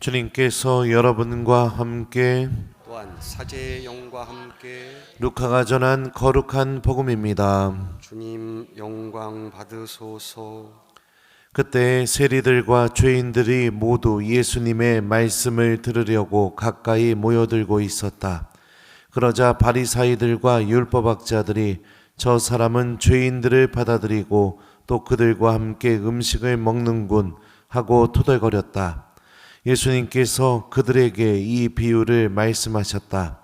주님께서 여러분과 함께 또한 사제의 영과 함께 루카가 전한 거룩한 복음입니다. 주님 영광 받으소서 그때 세리들과 죄인들이 모두 예수님의 말씀을 들으려고 가까이 모여들고 있었다. 그러자 바리사이들과 율법학자들이 저 사람은 죄인들을 받아들이고 또 그들과 함께 음식을 먹는군 하고 토덜거렸다. 예수님께서 그들에게 이 비유를 말씀하셨다.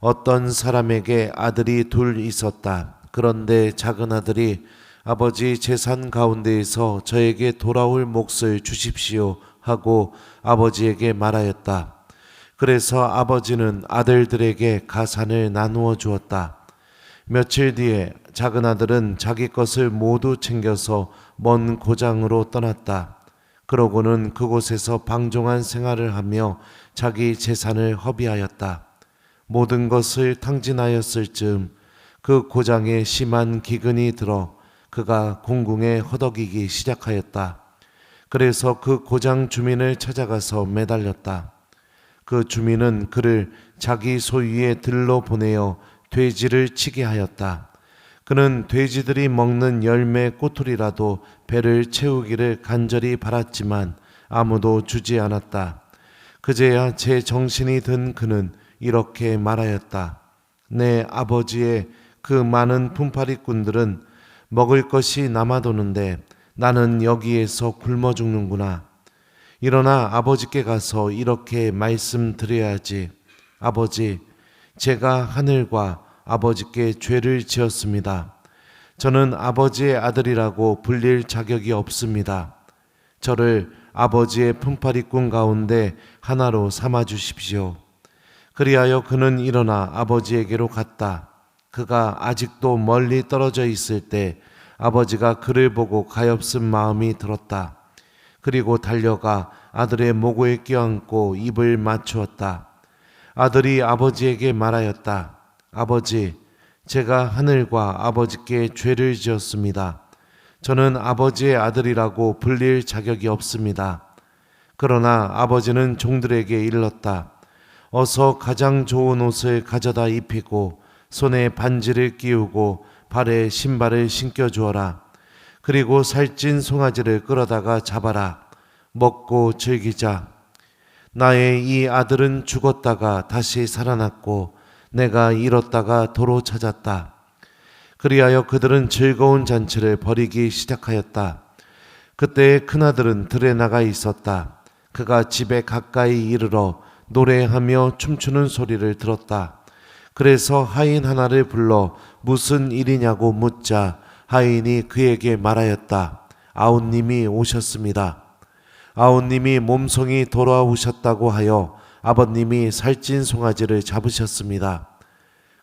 어떤 사람에게 아들이 둘 있었다. 그런데 작은 아들이 아버지 재산 가운데에서 저에게 돌아올 몫을 주십시오 하고 아버지에게 말하였다. 그래서 아버지는 아들들에게 가산을 나누어 주었다. 며칠 뒤에 작은 아들은 자기 것을 모두 챙겨서 먼 고장으로 떠났다. 그러고는 그곳에서 방종한 생활을 하며 자기 재산을 허비하였다. 모든 것을 탕진하였을 즈음 그 고장에 심한 기근이 들어 그가 공궁에 허덕이기 시작하였다. 그래서 그 고장 주민을 찾아가서 매달렸다. 그 주민은 그를 자기 소유의 들로 보내어 돼지를 치게 하였다. 그는 돼지들이 먹는 열매 꼬투리라도 배를 채우기를 간절히 바랐지만 아무도 주지 않았다. 그제야 제 정신이 든 그는 이렇게 말하였다. 내 아버지의 그 많은 품팔이꾼들은 먹을 것이 남아도는데 나는 여기에서 굶어 죽는구나. 일어나 아버지께 가서 이렇게 말씀드려야지. 아버지, 제가 하늘과 아버지께 죄를 지었습니다. 저는 아버지의 아들이라고 불릴 자격이 없습니다. 저를 아버지의 품팔이꾼 가운데 하나로 삼아 주십시오. 그리하여 그는 일어나 아버지에게로 갔다. 그가 아직도 멀리 떨어져 있을 때 아버지가 그를 보고 가엾은 마음이 들었다. 그리고 달려가 아들의 목을 껴안고 입을 맞추었다. 아들이 아버지에게 말하였다. 아버지, 제가 하늘과 아버지께 죄를 지었습니다. 저는 아버지의 아들이라고 불릴 자격이 없습니다. 그러나 아버지는 종들에게 일렀다. 어서 가장 좋은 옷을 가져다 입히고 손에 반지를 끼우고 발에 신발을 신겨 주어라. 그리고 살찐 송아지를 끌어다가 잡아라. 먹고 즐기자. 나의 이 아들은 죽었다가 다시 살아났고 내가 잃었다가 도로 찾았다. 그리하여 그들은 즐거운 잔치를 벌이기 시작하였다. 그때 큰아들은 들에 나가 있었다. 그가 집에 가까이 이르러 노래하며 춤추는 소리를 들었다. 그래서 하인 하나를 불러 무슨 일이냐고 묻자 하인이 그에게 말하였다. 아우님이 오셨습니다. 아우님이 몸성이 돌아오셨다고 하여 아버님이 살찐 송아지를 잡으셨습니다.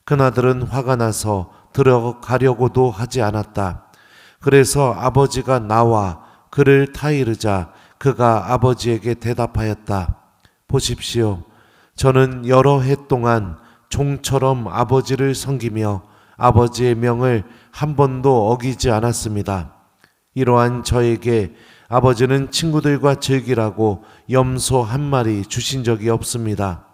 큰아들은 화가 나서 들어가려고도 하지 않았다. 그래서 아버지가 나와 그를 타이르자 그가 아버지에게 대답하였다. 보십시오. 저는 여러 해 동안 종처럼 아버지를 섬기며 아버지의 명을 한 번도 어기지 않았습니다. 이러한 저에게 아버지는 친구들과 즐기라고 염소 한 마리 주신 적이 없습니다.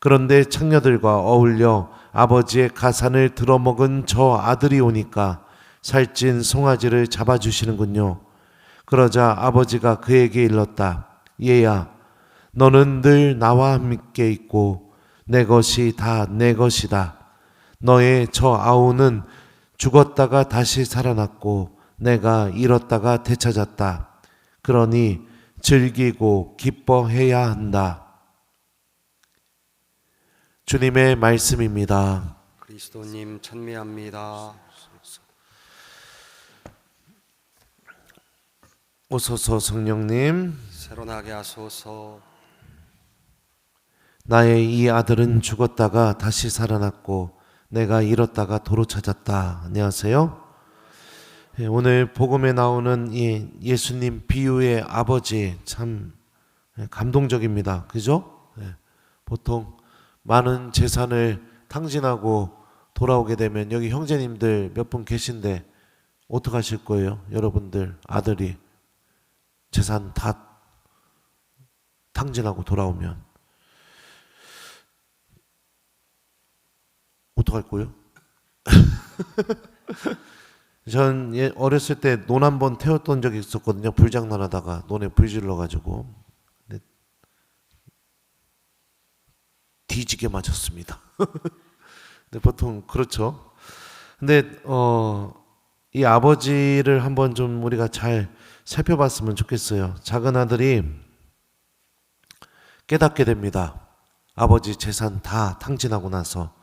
그런데 창녀들과 어울려 아버지의 가산을 들어먹은 저 아들이 오니까 살찐 송아지를 잡아주시는군요. 그러자 아버지가 그에게 일렀다. 얘야, 너는 늘 나와 함께 있고 내 것이 다 내 것이다. 너의 저 아우는 죽었다가 다시 살아났고 내가 잃었다가 되찾았다. 그러니 즐기고 기뻐해야 한다. 주님의 말씀입니다. 그리스도님 찬미합니다 오소서 성령님, 새로나게 하소서 나의 이 아들은 죽었다가 다시 살아났고 내가 잃었다가 도로 찾았다. 안녕하세요. 예, 오늘 복음에 나오는 이 예수님 비유의 아버지 참 예, 감동적입니다. 그죠? 예, 보통 많은 재산을 탕진하고 돌아오게 되면 여기 형제님들 몇 분 계신데 어떡하실 거예요? 여러분들 아들이 재산 다 탕진하고 돌아오면 어떡할 거요? 전 예, 어렸을 때 논 한 번 태웠던 적이 있었거든요. 불장난하다가 논에 불 질러가지고 뒤지게 맞았습니다. 근데 보통 그렇죠. 근데 어, 이 아버지를 한번 좀 우리가 잘 살펴봤으면 좋겠어요. 작은 아들이 깨닫게 됩니다. 아버지 재산 다 탕진하고 나서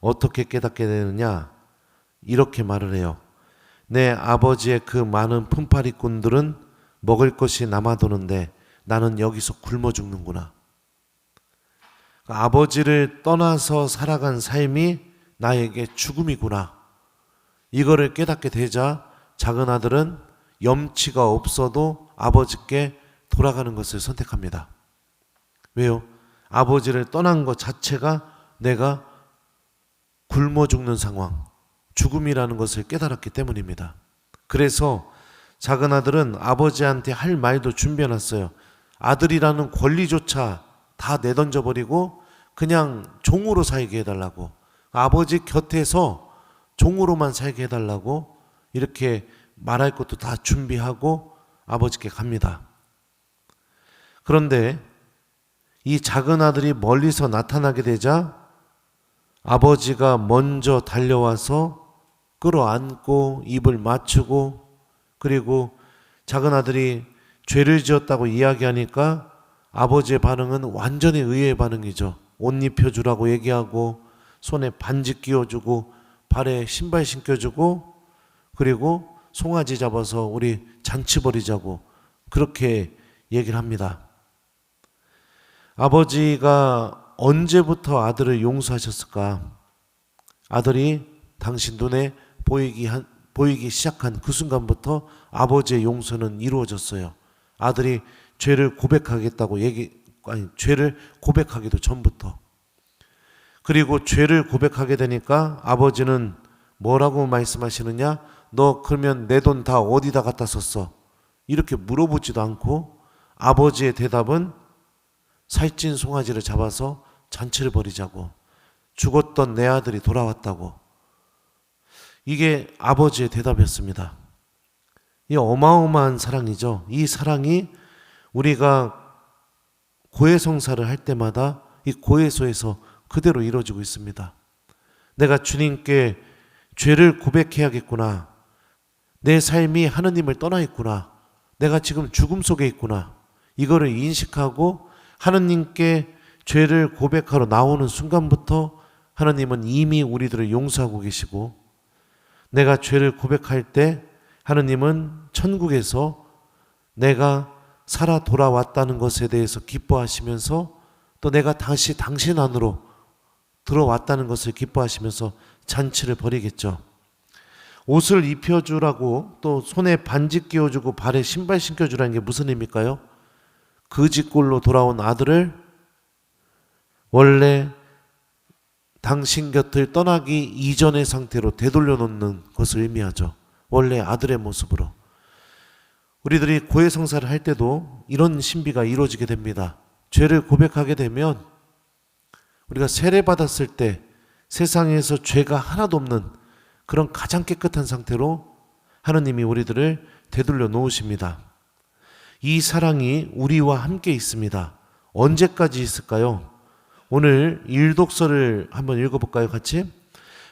어떻게 깨닫게 되느냐? 이렇게 말을 해요. 내 아버지의 그 많은 품팔이꾼들은 먹을 것이 남아도는데 나는 여기서 굶어 죽는구나. 아버지를 떠나서 살아간 삶이 나에게 죽음이구나. 이거를 깨닫게 되자 작은 아들은 염치가 없어도 아버지께 돌아가는 것을 선택합니다. 왜요? 아버지를 떠난 것 자체가 내가 굶어 죽는 상황, 죽음이라는 것을 깨달았기 때문입니다. 그래서 작은 아들은 아버지한테 할 말도 준비해놨어요. 아들이라는 권리조차 다 내던져 버리고 그냥 종으로 살게 해달라고 아버지 곁에서 종으로만 살게 해달라고 이렇게 말할 것도 다 준비하고 아버지께 갑니다. 그런데 이 작은 아들이 멀리서 나타나게 되자 아버지가 먼저 달려와서 끌어안고 입을 맞추고 그리고 작은 아들이 죄를 지었다고 이야기하니까 아버지의 반응은 완전히 의외의 반응이죠. 옷 입혀주라고 얘기하고 손에 반지 끼워주고 발에 신발 신겨주고 그리고 송아지 잡아서 우리 잔치 벌이자고 그렇게 얘기를 합니다. 아버지가 언제부터 아들을 용서하셨을까? 아들이 당신 눈에 보이기 한, 보이기 시작한 그 순간부터 아버지의 용서는 이루어졌어요. 아들이 죄를 고백하겠다고 얘기 아니 죄를 고백하기도 전부터 그리고 죄를 고백하게 되니까 아버지는 뭐라고 말씀하시느냐? 너 그러면 내 돈 다 어디다 갖다 썼어? 이렇게 물어보지도 않고 아버지의 대답은 살찐 송아지를 잡아서 잔치를 벌이자고 죽었던 내 아들이 돌아왔다고 이게 아버지의 대답이었습니다. 이 어마어마한 사랑이죠. 이 사랑이 우리가 고해성사를 할 때마다 이 고해소에서 그대로 이루어지고 있습니다. 내가 주님께 죄를 고백해야겠구나. 내 삶이 하느님을 떠나 있구나. 내가 지금 죽음 속에 있구나. 이거를 인식하고 하느님께 죄를 고백하러 나오는 순간부터 하나님은 이미 우리들을 용서하고 계시고 내가 죄를 고백할 때 하느님은 천국에서 내가 살아 돌아왔다는 것에 대해서 기뻐하시면서 또 내가 다시 당신 안으로 들어왔다는 것을 기뻐하시면서 잔치를 벌이겠죠. 옷을 입혀주라고 또 손에 반지 끼워주고 발에 신발 신겨주라는 게 무슨 의미일까요? 그짓골로 돌아온 아들을 원래 당신 곁을 떠나기 이전의 상태로 되돌려 놓는 것을 의미하죠. 원래 아들의 모습으로. 우리들이 고해성사를 할 때도 이런 신비가 이루어지게 됩니다. 죄를 고백하게 되면 우리가 세례 받았을 때 세상에서 죄가 하나도 없는 그런 가장 깨끗한 상태로 하느님이 우리들을 되돌려 놓으십니다. 이 사랑이 우리와 함께 있습니다. 언제까지 있을까요? 오늘 일독서를 한번 읽어볼까요, 같이?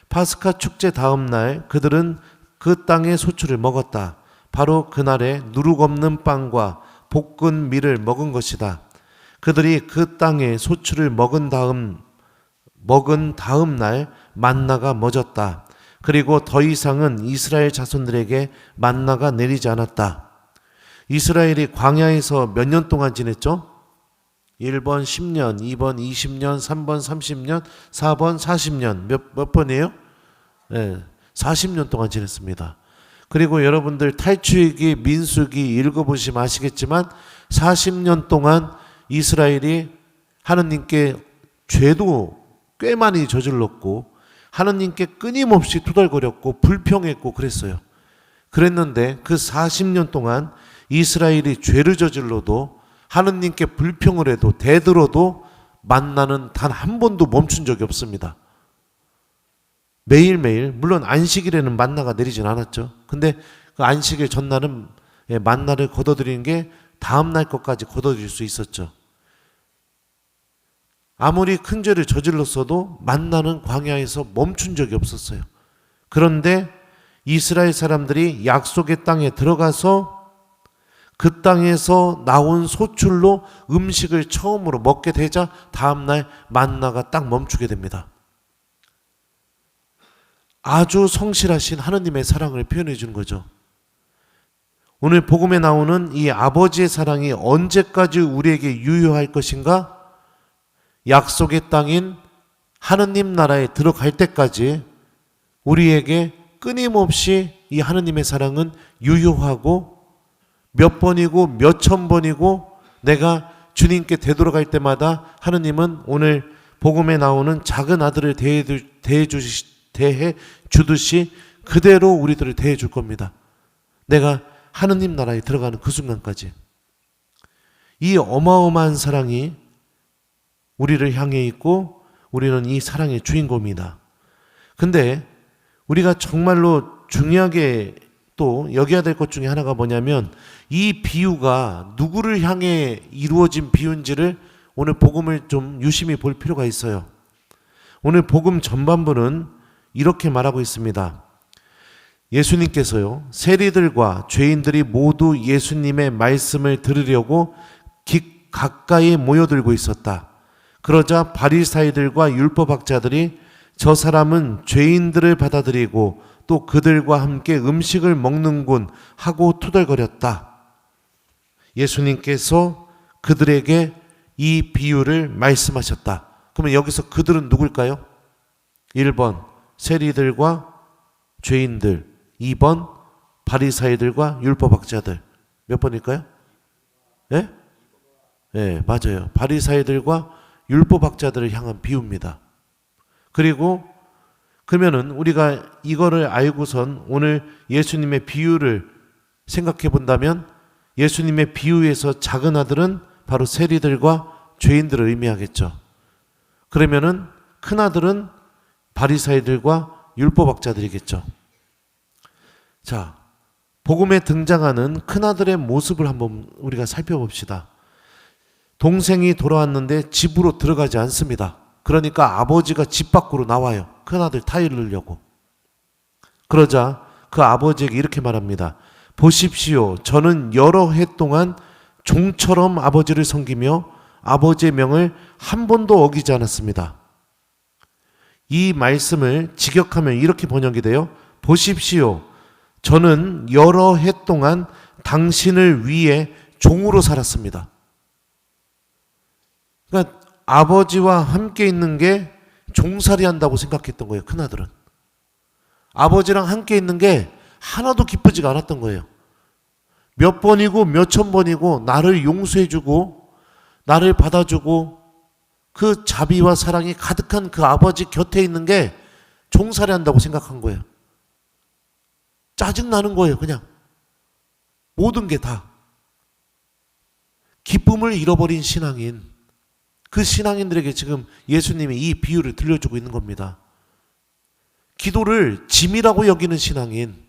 파스카 축제 다음 날 그들은 그 땅의 소출을 먹었다. 바로 그날에 누룩 없는 빵과 볶은 밀을 먹은 것이다. 그들이 그 땅의 소출을 먹은 다음 먹은 다음 날 만나가 멎었다. 그리고 더 이상은 이스라엘 자손들에게 만나가 내리지 않았다. 이스라엘이 광야에서 몇 년 동안 지냈죠? 1번 10년, 2번 20년, 3번 30년, 4번 40년. 몇, 몇 번이에요? 네, 40년 동안 지냈습니다. 그리고 여러분들 탈출기, 민수기 읽어보시면 아시겠지만 40년 동안 이스라엘이 하느님께 죄도 꽤 많이 저질렀고 하느님께 끊임없이 투덜거렸고 불평했고 그랬어요. 그랬는데 그 40년 동안 이스라엘이 죄를 저질러도 하느님께 불평을 해도 대들어도 만나는 단 한 번도 멈춘 적이 없습니다. 매일매일 물론 안식일에는 만나가 내리진 않았죠. 근데 그 안식일 전날은 예, 만나를 걷어들이는 게 다음 날 것까지 걷어들일 수 있었죠. 아무리 큰 죄를 저질렀어도 만나는 광야에서 멈춘 적이 없었어요. 그런데 이스라엘 사람들이 약속의 땅에 들어가서 그 땅에서 나온 소출로 음식을 처음으로 먹게 되자 다음날 만나가 딱 멈추게 됩니다. 아주 성실하신 하느님의 사랑을 표현해 주는 거죠. 오늘 복음에 나오는 이 아버지의 사랑이 언제까지 우리에게 유효할 것인가? 약속의 땅인 하느님 나라에 들어갈 때까지 우리에게 끊임없이 이 하느님의 사랑은 유효하고 몇 번이고 몇 천 번이고 내가 주님께 되돌아갈 때마다 하느님은 오늘 복음에 나오는 작은 아들을 대해, 주듯이 그대로 우리들을 대해 줄 겁니다. 내가 하느님 나라에 들어가는 그 순간까지 이 어마어마한 사랑이 우리를 향해 있고 우리는 이 사랑의 주인공입니다. 근데 우리가 정말로 중요하게 또 여겨야 될 것 중에 하나가 뭐냐면 이 비유가 누구를 향해 이루어진 비유인지를 오늘 복음을 좀 유심히 볼 필요가 있어요. 오늘 복음 전반부는 이렇게 말하고 있습니다. 예수님께서요, 세리들과 죄인들이 모두 예수님의 말씀을 들으려고 기, 가까이 모여들고 있었다. 그러자 바리사이들과 율법학자들이 저 사람은 죄인들을 받아들이고 또 그들과 함께 음식을 먹는군 하고 투덜거렸다. 예수님께서 그들에게 이 비유를 말씀하셨다. 그러면 여기서 그들은 누굴까요? 1번 세리들과 죄인들, 2번 바리사이들과 율법학자들. 몇 번일까요? 예? 예, 맞아요. 바리사이들과 율법학자들을 향한 비유입니다. 그리고 그러면은 우리가 이거를 알고선 오늘 예수님의 비유를 생각해 본다면 예수님의 비유에서 작은 아들은 바로 세리들과 죄인들을 의미하겠죠. 그러면은 큰 아들은 바리사이들과 율법학자들이겠죠. 자, 복음에 등장하는 큰 아들의 모습을 한번 우리가 살펴봅시다. 동생이 돌아왔는데 집으로 들어가지 않습니다. 그러니까 아버지가 집 밖으로 나와요. 큰아들 타이르려고. 그러자 그 아버지에게 이렇게 말합니다. 보십시오. 저는 여러 해 동안 종처럼 아버지를 섬기며 아버지의 명을 한 번도 어기지 않았습니다. 이 말씀을 직역하면 이렇게 번역이 돼요. 보십시오. 저는 여러 해 동안 당신을 위해 종으로 살았습니다. 그러니까 아버지와 함께 있는 게 종살이 한다고 생각했던 거예요. 큰아들은. 아버지랑 함께 있는 게 하나도 기쁘지가 않았던 거예요. 몇 번이고 몇 천 번이고 나를 용서해주고 나를 받아주고 그 자비와 사랑이 가득한 그 아버지 곁에 있는 게 종살이 한다고 생각한 거예요. 짜증 나는 거예요, 그냥. 모든 게 다. 기쁨을 잃어버린 신앙인. 그 신앙인들에게 지금 예수님이 이 비유를 들려주고 있는 겁니다. 기도를 짐이라고 여기는 신앙인.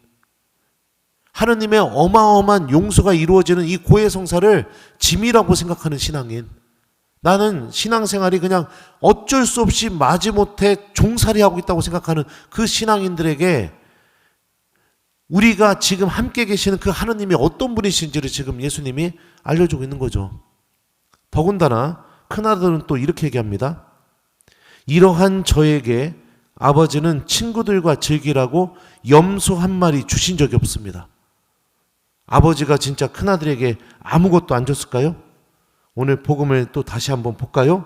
하느님의 어마어마한 용서가 이루어지는 이 고해 성사를 짐이라고 생각하는 신앙인. 나는 신앙생활이 그냥 어쩔 수 없이 마지못해 종살이 하고 있다고 생각하는 그 신앙인들에게 우리가 지금 함께 계시는 그 하느님이 어떤 분이신지를 지금 예수님이 알려주고 있는 거죠. 더군다나 큰아들은 또 이렇게 얘기합니다. 이러한 저에게 아버지는 친구들과 즐기라고 염소 한 마리 주신 적이 없습니다. 아버지가 진짜 큰아들에게 아무것도 안 줬을까요? 오늘 복음을 또 다시 한번 볼까요?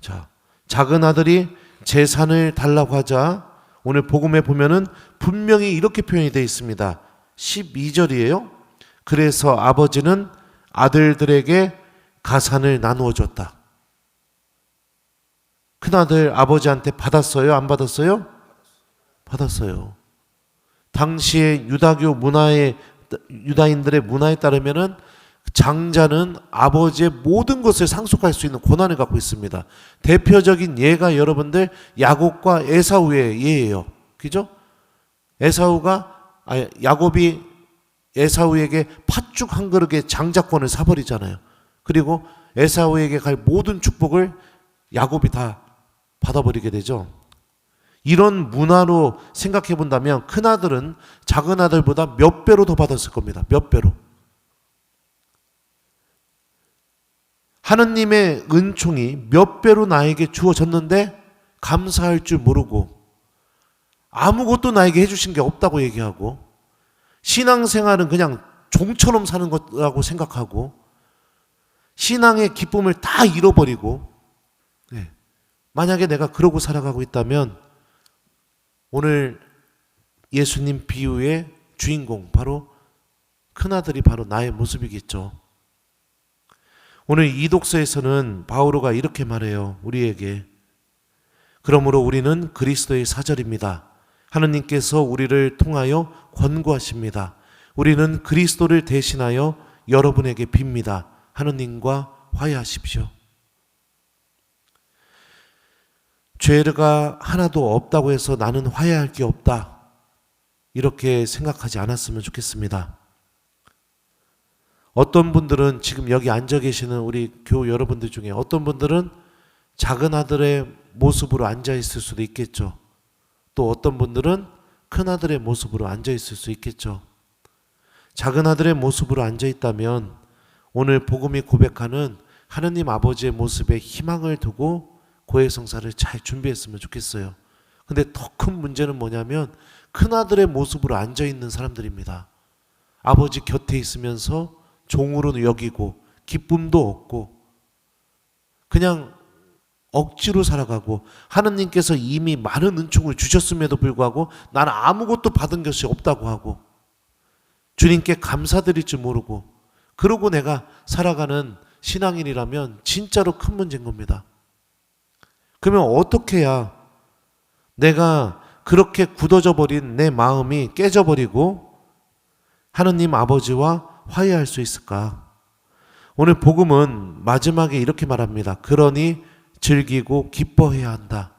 자, 작은 아들이 재산을 달라고 하자 오늘 복음에 보면은 분명히 이렇게 표현이 되어 있습니다. 12절이에요. 그래서 아버지는 아들들에게 가산을 나누어 줬다. 큰아들 아버지한테 받았어요? 안 받았어요? 받았어요. 당시의 유다교 문화에 유다인들의 문화에 따르면은 장자는 아버지의 모든 것을 상속할 수 있는 권한을 갖고 있습니다. 대표적인 예가 여러분들 야곱과 에사우의 예예요. 그죠? 에사우가 아 야곱이 에사우에게 팥죽 한 그릇의 장자권을 사버리잖아요. 그리고 에사우에게 갈 모든 축복을 야곱이 다 받아버리게 되죠. 이런 문화로 생각해 본다면 큰 아들은 작은 아들보다 몇 배로 더 받았을 겁니다. 몇 배로. 하느님의 은총이 몇 배로 나에게 주어졌는데 감사할 줄 모르고 아무것도 나에게 해주신 게 없다고 얘기하고 신앙생활은 그냥 종처럼 사는 거라고 생각하고 신앙의 기쁨을 다 잃어버리고 네. 만약에 내가 그러고 살아가고 있다면 오늘 예수님 비유의 주인공 바로 큰아들이 바로 나의 모습이겠죠. 오늘 이 독서에서는 바오로가 이렇게 말해요. 우리에게 그러므로 우리는 그리스도의 사절입니다. 하느님께서 우리를 통하여 권고하십니다. 우리는 그리스도를 대신하여 여러분에게 빕니다. 하느님과 화해하십시오. 죄가 하나도 없다고 해서 나는 화해할 게 없다. 이렇게 생각하지 않았으면 좋겠습니다. 어떤 분들은 지금 여기 앉아 계시는 우리 교우 여러분들 중에 어떤 분들은 작은 아들의 모습으로 앉아 있을 수도 있겠죠. 또 어떤 분들은 큰 아들의 모습으로 앉아 있을 수 있겠죠. 작은 아들의 모습으로 앉아 있다면 오늘 복음이 고백하는 하느님 아버지의 모습에 희망을 두고 고해성사를 잘 준비했으면 좋겠어요. 근데 더 큰 문제는 뭐냐면 큰 아들의 모습으로 앉아 있는 사람들입니다. 아버지 곁에 있으면서 종으로 여기고 기쁨도 없고 그냥 억지로 살아가고 하느님께서 이미 많은 은총을 주셨음에도 불구하고 나는 아무것도 받은 것이 없다고 하고 주님께 감사드릴 줄 모르고 그러고 내가 살아가는 신앙인이라면 진짜로 큰 문제인 겁니다. 그러면 어떻게 해야 내가 그렇게 굳어져 버린 내 마음이 깨져 버리고 하느님 아버지와 화해할 수 있을까? 오늘 복음은 마지막에 이렇게 말합니다. 그러니 즐기고 기뻐해야 한다.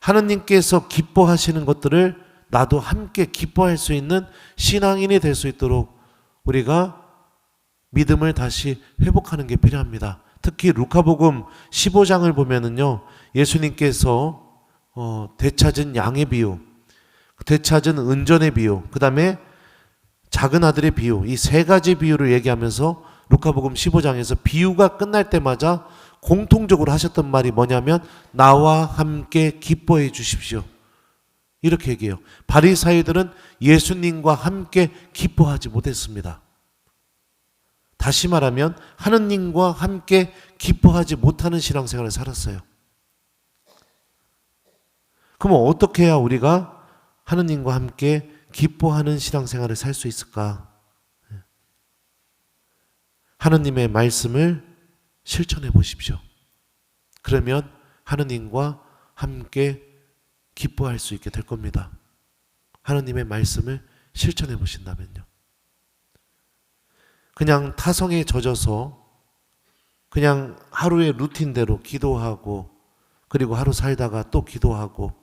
하느님께서 기뻐하시는 것들을 나도 함께 기뻐할 수 있는 신앙인이 될 수 있도록 우리가 믿음을 다시 회복하는 게 필요합니다. 특히 루카복음 15장을 보면은요, 예수님께서 어, 되찾은 양의 비유, 되찾은 은전의 비유, 그 다음에 작은 아들의 비유, 이 세 가지 비유를 얘기하면서 루카복음 15장에서 비유가 끝날 때마다 공통적으로 하셨던 말이 뭐냐면 나와 함께 기뻐해 주십시오. 이렇게 얘기해요. 바리사이들은 예수님과 함께 기뻐하지 못했습니다. 다시 말하면 하느님과 함께 기뻐하지 못하는 신앙생활을 살았어요. 그럼 어떻게 해야 우리가 하느님과 함께 기뻐하는 신앙생활을 살 수 있을까? 하느님의 말씀을 실천해 보십시오. 그러면 하느님과 함께 기뻐할 수 있게 될 겁니다. 하느님의 말씀을 실천해 보신다면요. 그냥 타성에 젖어서 그냥 하루의 루틴대로 기도하고 그리고 하루 살다가 또 기도하고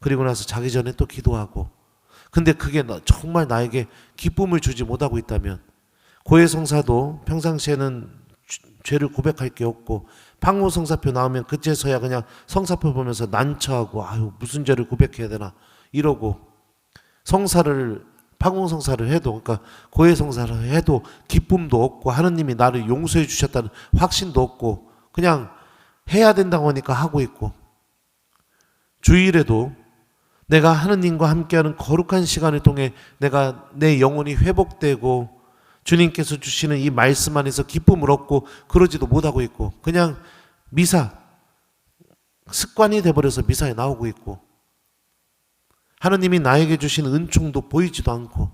그리고 나서 자기 전에 또 기도하고. 근데 그게 나- 정말 나에게 기쁨을 주지 못하고 있다면 고해성사도 평상시에는 주- 죄를 고백할 게 없고 방무성사표 나오면 그제서야 그냥 성사표 보면서 난처하고 아유 무슨 죄를 고백해야 되나 이러고 성사를 방공성사를 해도 그러니까 고해성사를 해도 기쁨도 없고 하느님이 나를 용서해 주셨다는 확신도 없고 그냥 해야 된다고 하니까 하고 있고. 주일에도 내가 하느님과 함께하는 거룩한 시간을 통해 내가 내 영혼이 회복되고 주님께서 주시는 이 말씀 안에서 기쁨을 얻고 그러지도 못하고 있고 그냥 미사 습관이 돼버려서 미사에 나오고 있고 하느님이 나에게 주신 은총도 보이지도 않고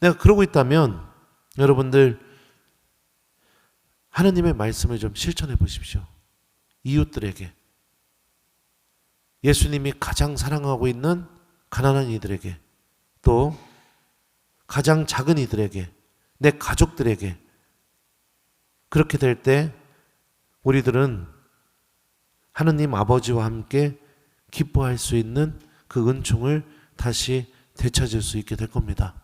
내가 그러고 있다면 여러분들 하느님의 말씀을 좀 실천해 보십시오. 이웃들에게 예수님이 가장 사랑하고 있는 가난한 이들에게 또 가장 작은 이들에게 내 가족들에게 그렇게 될 때 우리들은 하느님 아버지와 함께 기뻐할 수 있는 그 은총을 다시 되찾을 수 있게 될 겁니다.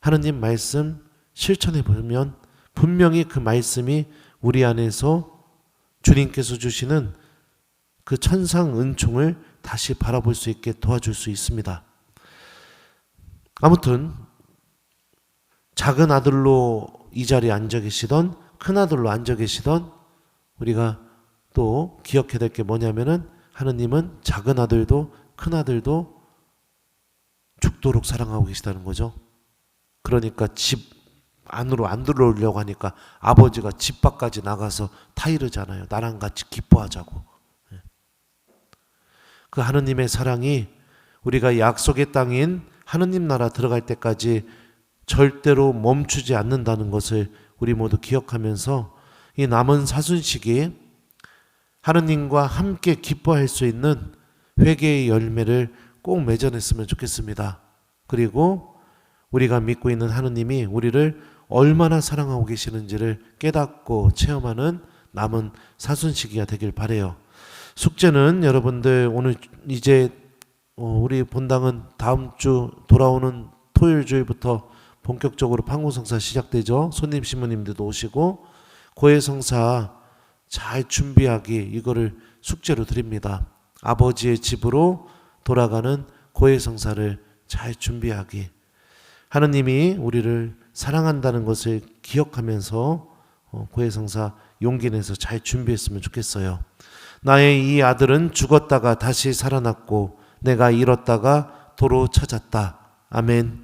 하느님 말씀 실천해 보면 분명히 그 말씀이 우리 안에서 주님께서 주시는 그 천상 은총을 다시 바라볼 수 있게 도와줄 수 있습니다. 아무튼 작은 아들로 이 자리에 앉아 계시던 큰 아들로 앉아 계시던 우리가 또 기억해야 될 게 뭐냐면은 하느님은 작은 아들도 큰 아들도 죽도록 사랑하고 계시다는 거죠. 그러니까 집 안으로 안 들어오려고 하니까 아버지가 집 밖까지 나가서 타이르잖아요. 나랑 같이 기뻐하자고. 예. 그 하느님의 사랑이 우리가 약속의 땅인 하느님 나라 들어갈 때까지 절대로 멈추지 않는다는 것을 우리 모두 기억하면서 이 남은 사순식이 하느님과 함께 기뻐할 수 있는 회개의 열매를 꼭 맺어냈으면 좋겠습니다. 그리고 우리가 믿고 있는 하느님이 우리를 얼마나 사랑하고 계시는지를 깨닫고 체험하는 남은 사순시기가 되길 바래요. 숙제는 여러분들 오늘 이제 어, 우리 본당은 다음 주 돌아오는 토요일 주일부터 본격적으로 판고성사 시작되죠. 손님 신부님들도 오시고 고해성사 잘 준비하기 이거를 숙제로 드립니다. 아버지의 집으로 돌아가는 고해성사를 잘 준비하기. 하느님이 우리를 사랑한다는 것을 기억하면서 어, 고해성사 용기 내서 잘 준비했으면 좋겠어요. 나의 이 아들은 죽었다가 다시 살아났고 내가 잃었다가 도로 찾았다. 아멘.